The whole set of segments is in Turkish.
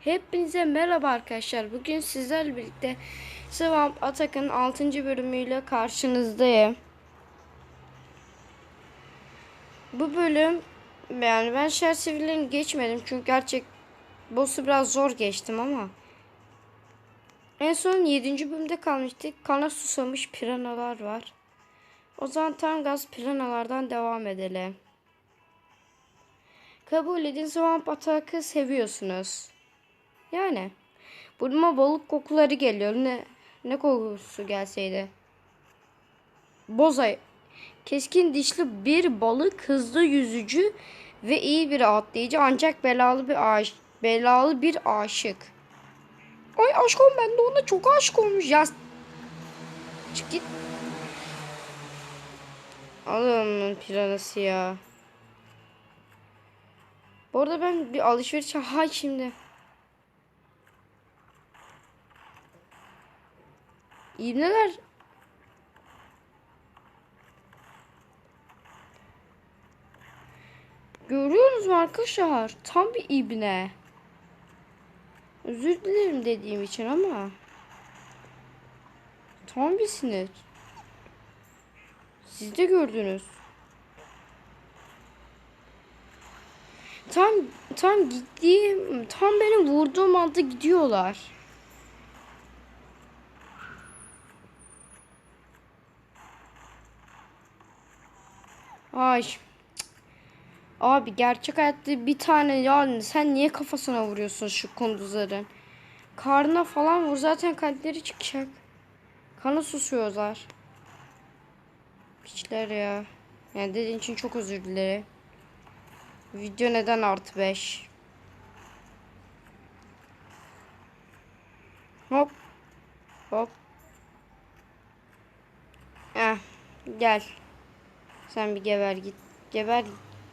Hepinize merhaba arkadaşlar. Bugün sizlerle birlikte Sıvam Atak'ın 6. bölümüyle karşınızdayım. Bu bölüm yani ben şer sivillerini geçmedim çünkü gerçek boss'u biraz zor geçtim ama en son 7. bölümde kalmıştık. Kana susamış piranalar var. O zaman tam gaz piranalardan devam edelim. Kabul edin Swamp Attack'ı seviyorsunuz. Yani. Burnuma balık kokuları geliyor. Ne ne kokusu gelseydi. Bozay. Keskin dişli bir balık, hızlı yüzücü ve iyi bir atlayıcı ancak belalı bir aş belalı bir aşık. Ay aşkım ben de ona çok aşık olmuş ya. Çık git. Alın piranası ya. Bu arada ben bir alışveriş hay şimdi. İbneler. Görüyorsunuz mu arkadaşlar? Tam bir ibne. Özür dilerim dediğim için ama. Tam bir sinir. Siz de gördünüz. Tam tam gittiğim tam benim vurduğum anda gidiyorlar. Ay. Abi gerçek hayatta bir tane ya sen niye kafasına vuruyorsun şu kunduzların? Karnına falan vur zaten kalpleri çıkacak. Kanı susuyorlar. Piçler ya. Yani dediğin için çok özür dilerim. Video neden artı 5? Hop. Hop. Eh, gel. Sen bir geber git. Geber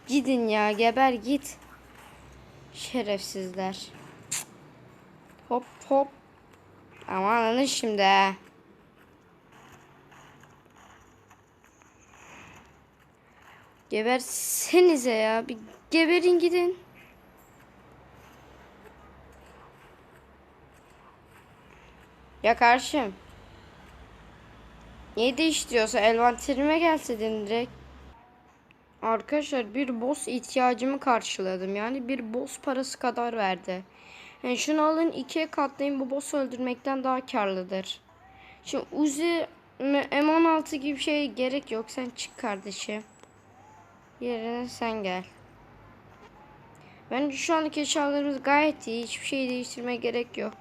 gidin ya. Geber git. Şerefsizler. Hop hop. Aman anın şimdi. ha. Gebersenize ya. Bir geberin gidin. Ya karşım. Niye değiştiriyorsa envanterime gelseydin direkt. Arkadaşlar bir boss ihtiyacımı karşıladım. Yani bir boss parası kadar verdi. Yani şunu alın ikiye katlayın bu boss'u öldürmekten daha karlıdır. Şimdi Uzi M16 gibi şey gerek yok. Sen çık kardeşim. Yerine sen gel. Bence şu anki eşyalarımız gayet iyi. Hiçbir şey değiştirmeye gerek yok.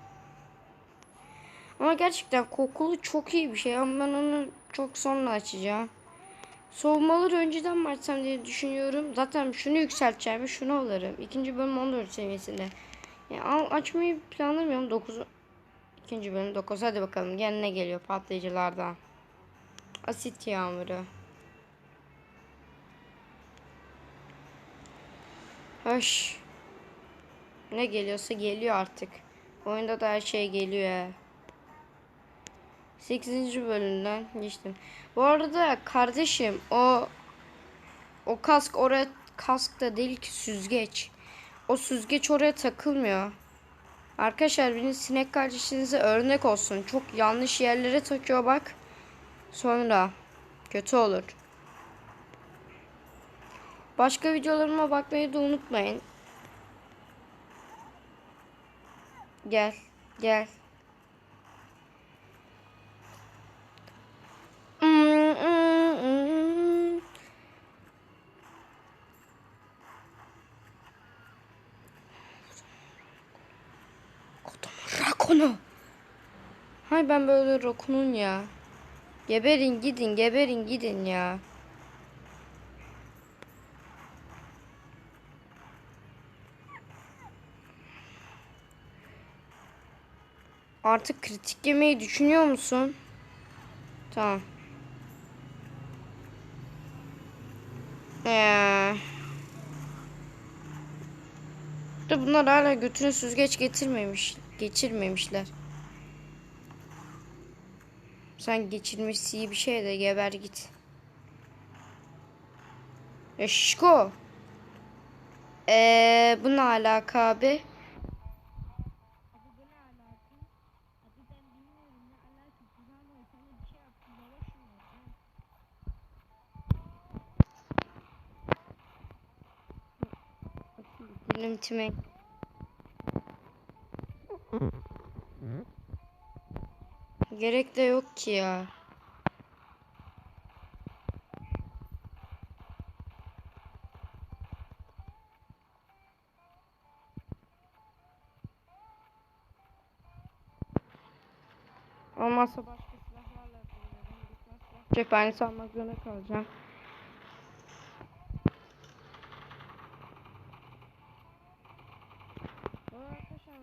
Ama gerçekten kokulu çok iyi bir şey ama ben onu çok sonra açacağım. Soğumaları önceden mi diye düşünüyorum. Zaten şunu yükselteceğim şunu alırım. İkinci bölüm 14 seviyesinde. Yani al, açmayı planlamıyorum. 9 İkinci bölüm 9. Hadi bakalım. Gene ne geliyor patlayıcılardan. Asit yağmuru. Hoş. Ne geliyorsa geliyor artık. Oyunda da her şey geliyor. 8. bölümden geçtim. Bu arada kardeşim o o kask oraya kask da değil ki süzgeç. O süzgeç oraya takılmıyor. Arkadaşlar benim sinek kardeşinize örnek olsun. Çok yanlış yerlere takıyor bak. Sonra kötü olur. Başka videolarıma bakmayı da unutmayın. Gel, gel. Ben böyle rakunun ya. Geberin gidin, geberin gidin ya. Artık kritik yemeyi düşünüyor musun? Tamam. Ee, de bunlar hala götüne süzgeç getirmemiş, geçirmemişler. Sen geçirmiş iyi bir şey de geber git. Eşko. Eee bu ne alaka abi? Gülümtümek. Gerek de yok ki ya. Olmazsa başka silahlarla yapıyorum. Cephanesi almak zorunda kalacağım. Arkadaşlar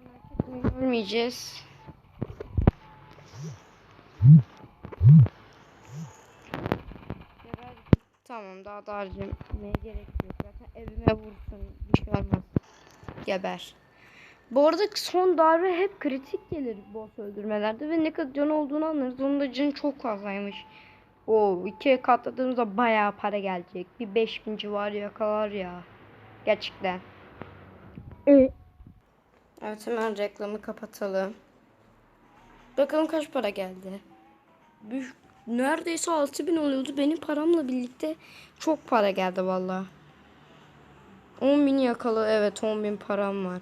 merak Ölmeyeceğiz. Geber. Tamam daha da harcamaya gerek yok. Zaten evime vursun. Bir şey olmaz. Geber. Bu arada son darbe hep kritik gelir boss öldürmelerde ve ne kadar can olduğunu anlarız. Onun da canı çok fazlaymış. O ikiye katladığımızda bayağı para gelecek. Bir 5000 civarı yakalar ya. Gerçekten. Evet hemen reklamı kapatalım. Bakalım kaç para geldi. Bir, neredeyse 6000 oluyordu. Benim paramla birlikte çok para geldi valla. 10 bin yakalı evet 10 bin param var.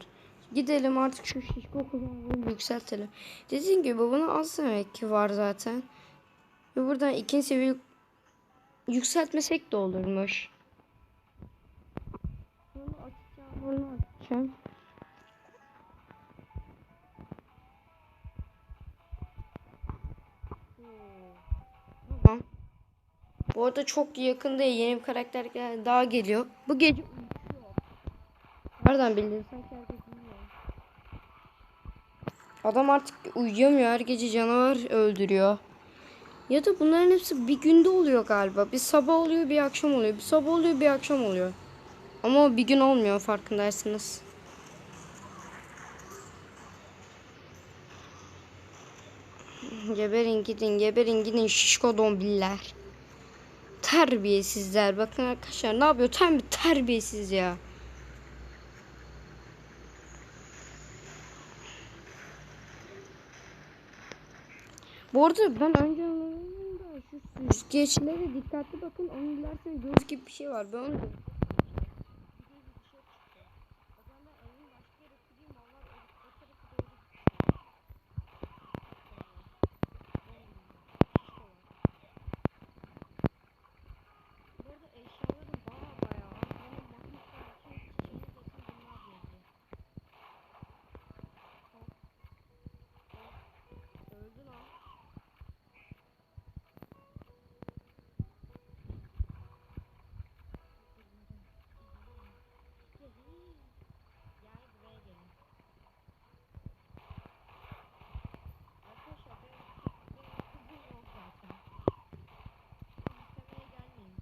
Gidelim artık şu şişko kulağını yükseltelim. Dediğim gibi bana az demek ki var zaten. Ve buradan ikinci seviye yükseltmesek de olurmuş. Bunu açacağım, bunu açacağım. Bu arada çok yakında yeni bir karakter daha geliyor. Bu gece. Nereden bildin? Adam artık uyuyamıyor. Her gece canavar öldürüyor. Ya da bunların hepsi bir günde oluyor galiba. Bir sabah oluyor, bir akşam oluyor. Bir sabah oluyor, bir akşam oluyor. Ama bir gün olmuyor farkındaysınız. Geberin gidin, geberin gidin şişko dombiller. Terbiyesizler. Bakın arkadaşlar ne yapıyor? Tam bir terbiyesiz ya. Bu arada ben önce anlamadım da şu süzgeçlere dikkatli bakın. Onu dilersen göz gibi bir şey var. Ben onu Bu arada eşyalarım baya baya. Benim mahmutlar için çiçeğini desem bunlar geziyor. Öldü lan. Gel buraya gelin. Arkadaşlar benim, benim kızım yok zaten. İstemeye gelmeyin.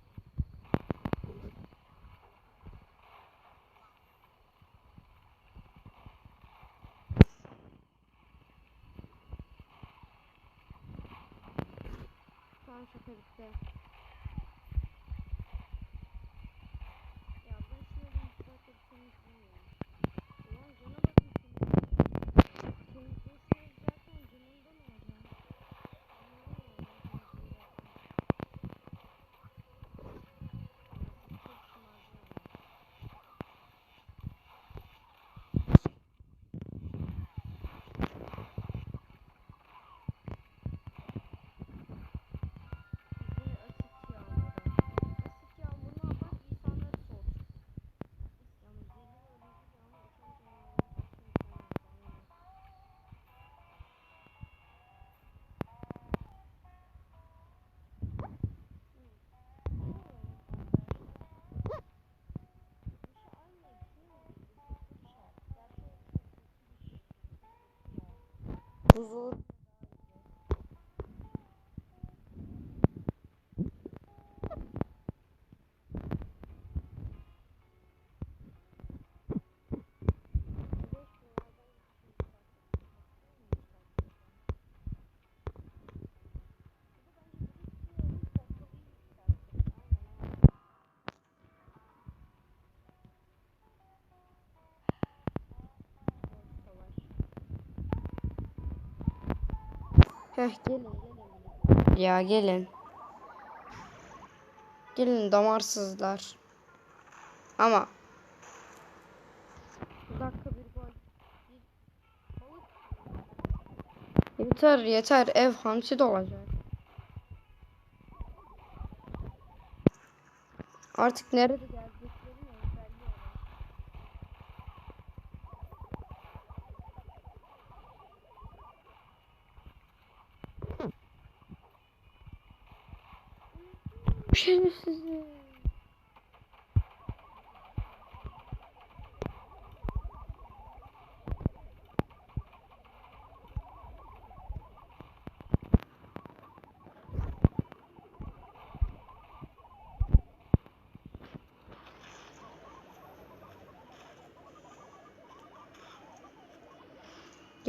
Tamam şaka bitti. dos outros. Heh gelin gelin. Ya gelin. Gelin damarsızlar. Ama dakika bir gol. Balık. Yeter yeter ev hamsi de olacak. Artık nerede geldiklerini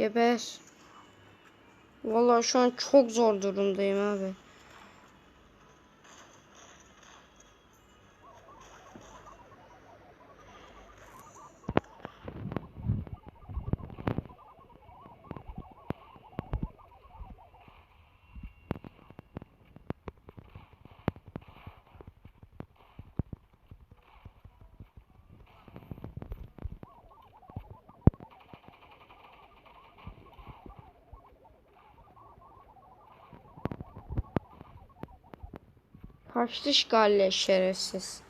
Geber. Vallahi şu an çok zor durumdayım abi. Kaçtı galle şerefsiz.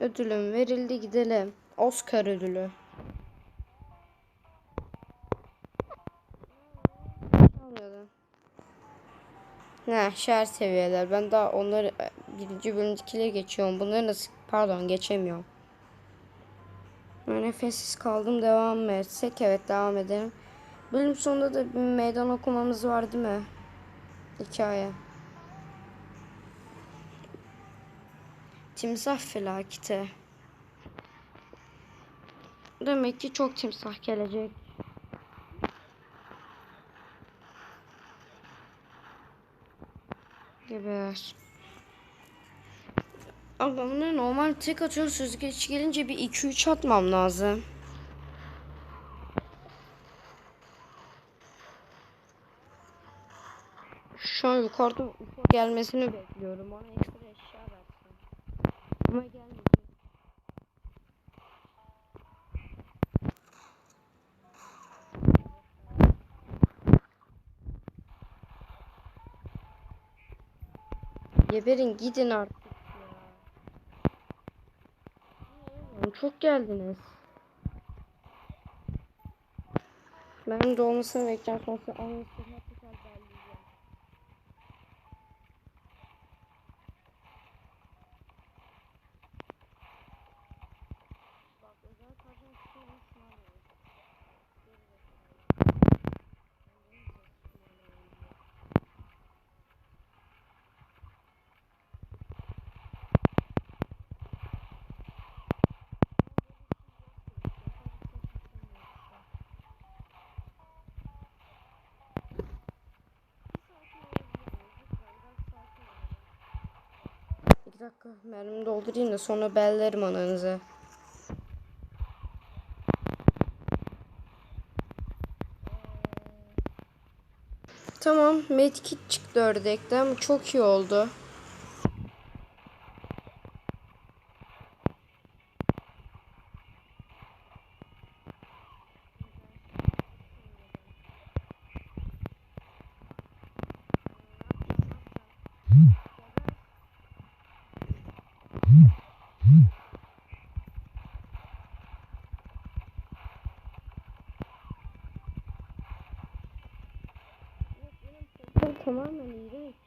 Ödülüm verildi gidelim. Oscar ödülü. Ne şer seviyeler. Ben daha onları e, birinci bölümdekileri geçiyorum. Bunları nasıl pardon geçemiyorum. Nefessiz kaldım. Devam mı etsek? Evet devam edelim. Bölüm sonunda da bir meydan okumamız var değil mi? Hikaye. Timsah felaketi. Demek ki çok timsah gelecek. Geber. Ama bunu normal tek atıyor süzgeç gelince bir 2-3 atmam lazım. Şu an yukarıda gelmesini bekliyorum. Ona ekstra. Ama gelmeyecek. Geberin gidin artık ya. Çok geldiniz. Benim de olmasını bekleyeceğim sonra anasını İki dakika mermimi doldurayım da sonra bellerim ananızı. Tamam medkit çıktı ördekten çok iyi oldu. tamamen iğrenç.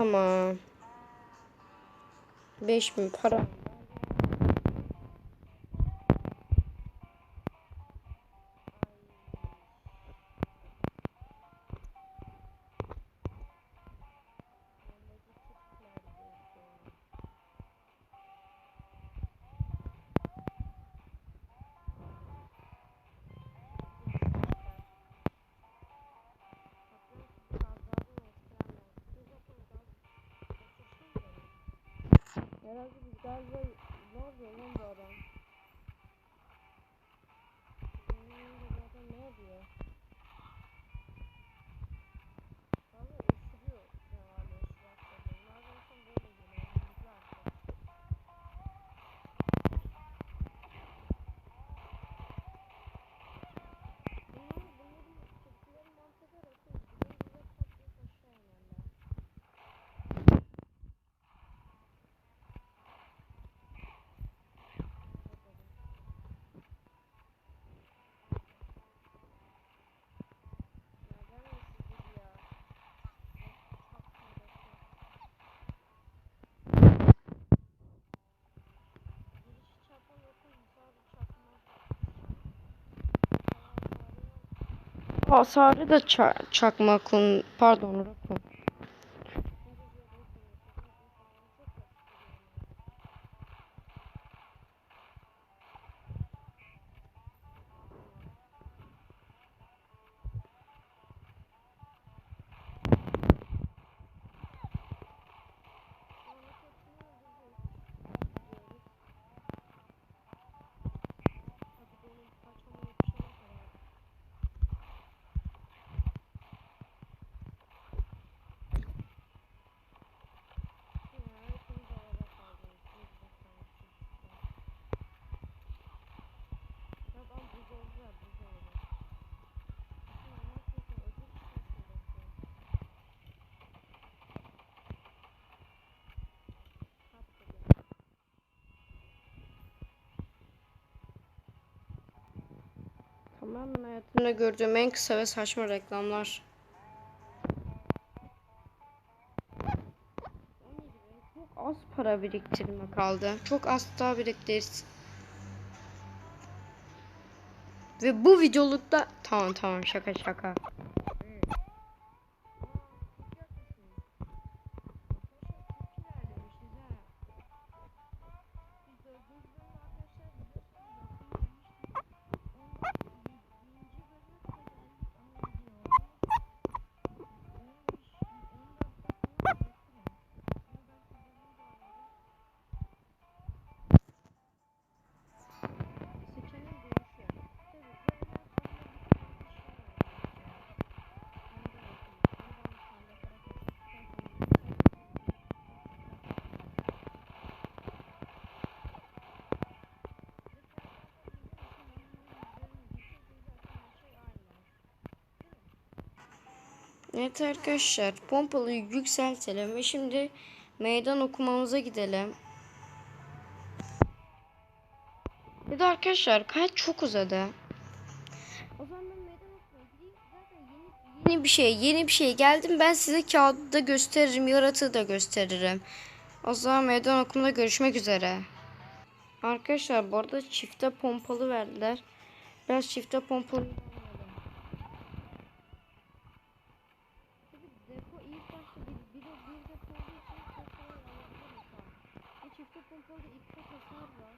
Tamam. 5000 para. Herhalde biz galiba ne yapıyor lan bu adam? Hasarı da ça çakmakın pardon rakun. Tamamen hayatımda gördüğüm en kısa ve saçma reklamlar. Çok az para biriktirme kaldı. Çok az daha biriktiririz. Ve bu videolukta tamam tamam şaka şaka. Evet arkadaşlar pompalıyı yükseltelim ve şimdi meydan okumamıza gidelim. Bir de arkadaşlar kayıt çok uzadı. O zaman ben meydan okumaya gideyim. Yeni, bir şey, yeni bir şey geldim. Ben size kağıdı da gösteririm, yaratığı da gösteririm. O zaman meydan okumada görüşmek üzere. Arkadaşlar bu arada çifte pompalı verdiler. Biraz çifte pompalı Depo ilk başta bir, bir, de, bir depo olduğu için çok kolay alabiliriz şu an. Bu çifte pompalı ilk kat hasar var.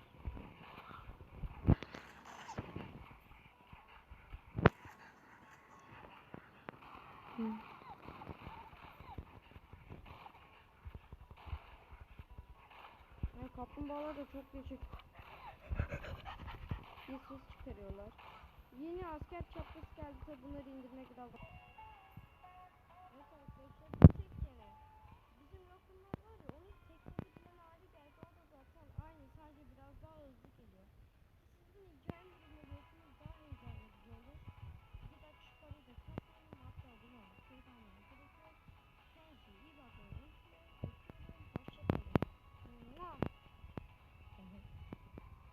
Yani kaplumbağalar da çok değişik bir ses çıkarıyorlar. Yeni asker çapraz geldi tabi bunları indirmek lazım.